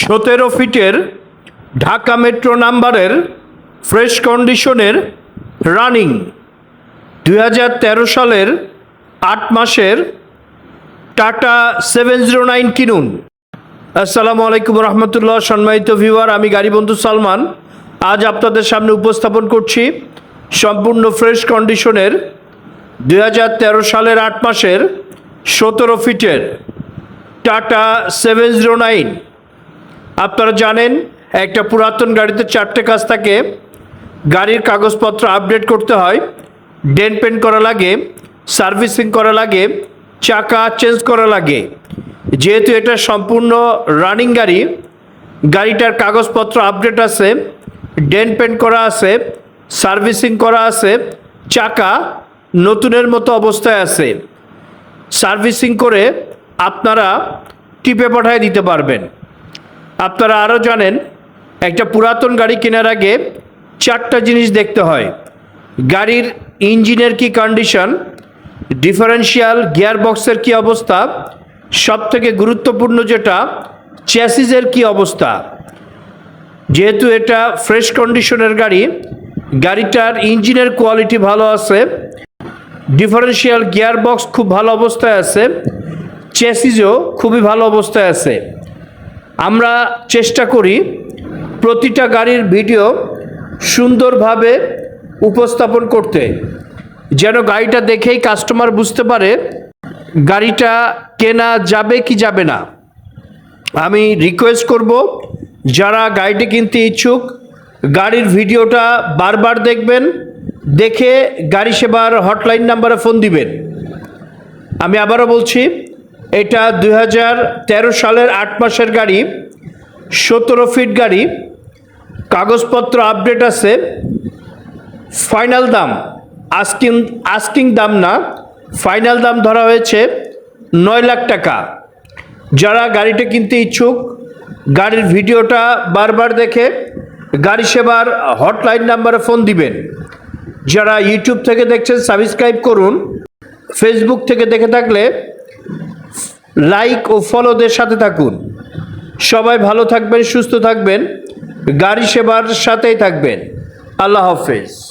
সতেরো ফিটের ঢাকা মেট্রো নাম্বারের ফ্রেশ কন্ডিশনের রানিং দু হাজার তেরো সালের আট মাসের টাটা সেভেন জিরো নাইন কিনুন। আসসালামু আলাইকুম রহমতুল্লাহ, সম্মানিত ভিউয়ার, আমি গাড়ি বন্ধু সালমান। আজ আপনাদের সামনে উপস্থাপন করছি সম্পূর্ণ ফ্রেশ কন্ডিশনের দু হাজার তেরো সালের আট মাসের সতেরো ফিটের টাটা সেভেন জিরো নাইন। আপনারা জানেন, একটা পুরাতন গাড়িতে চারটে কাজ থাকে। গাড়ির কাগজপত্র আপডেট করতে হয়, ডেন পেন করা লাগে, সার্ভিসিং করা লাগে, চাকা চেঞ্জ করা লাগে। যেহেতু এটা সম্পূর্ণ রানিং গাড়ি, গাড়িটার কাগজপত্র আপডেট আছে, ডেন পেন করা আছে, সার্ভিসিং করা আছে, চাকা নতুনের মতো অবস্থায় আছে। সার্ভিসিং করে আপনারা টিপে পাঠায় দিতে পারবেন। আপনারা আরও জানেন, একটা পুরাতন গাড়ি কেনার আগে চারটা জিনিস দেখতে হয়। গাড়ির ইঞ্জিনের কি কন্ডিশন ডিফারেন্সিয়াল গিয়ার বক্সের কি অবস্থা সব থেকে গুরুত্বপূর্ণ যেটা চ্যাসিসের কি অবস্থা। যেহেতু এটা ফ্রেশ কন্ডিশনের গাড়ি, গাড়িটার ইঞ্জিনের কোয়ালিটি ভালো আছে ডিফারেন্সিয়াল গিয়ার বক্স খুব ভালো অবস্থায় আছে চেসিসও খুবই ভালো অবস্থায় আছে। আমরা চেষ্টা করি প্রতিটা গাড়ির ভিডিও সুন্দরভাবে উপস্থাপন করতে। যেন গাড়িটা দেখেই কাস্টমার বুঝতে পারে গাড়িটা কেনা যাবে কি যাবে না। আমি রিকোয়েস্ট করব, যারা গাড়িটি কিনতে ইচ্ছুক, গাড়ির ভিডিওটা বারবার দেখবেন, দেখে গাড়ি সেবার হটলাইন নাম্বারে ফোন দিবেন। আমি আবারও বলছি এটা দু হাজার তেরো সালের আট মাসের গাড়ি, সতেরো ফিট গাড়ি, কাগজপত্র আপডেট আছে। ফাইনাল দাম, আস্কিং আস্কিং দাম না, ফাইনাল দাম ধরা হয়েছে নয় লাখ টাকা। যারা গাড়িটা কিনতে ইচ্ছুক, গাড়ির ভিডিওটা বারবার দেখে গাড়ি সেবার হটলাইন নাম্বারে ফোন দিবেন। যারা ইউটিউব থেকে দেখছেন, সাবস্ক্রাইব করুন। ফেসবুক থেকে দেখে থাকলে লাইক ও ফলোদের সাথে থাকুন। সবাই ভালো থাকবেন, সুস্থ থাকবেন। গাড়ি সেবার সাথেই থাকবেন। আল্লাহ হাফেজ।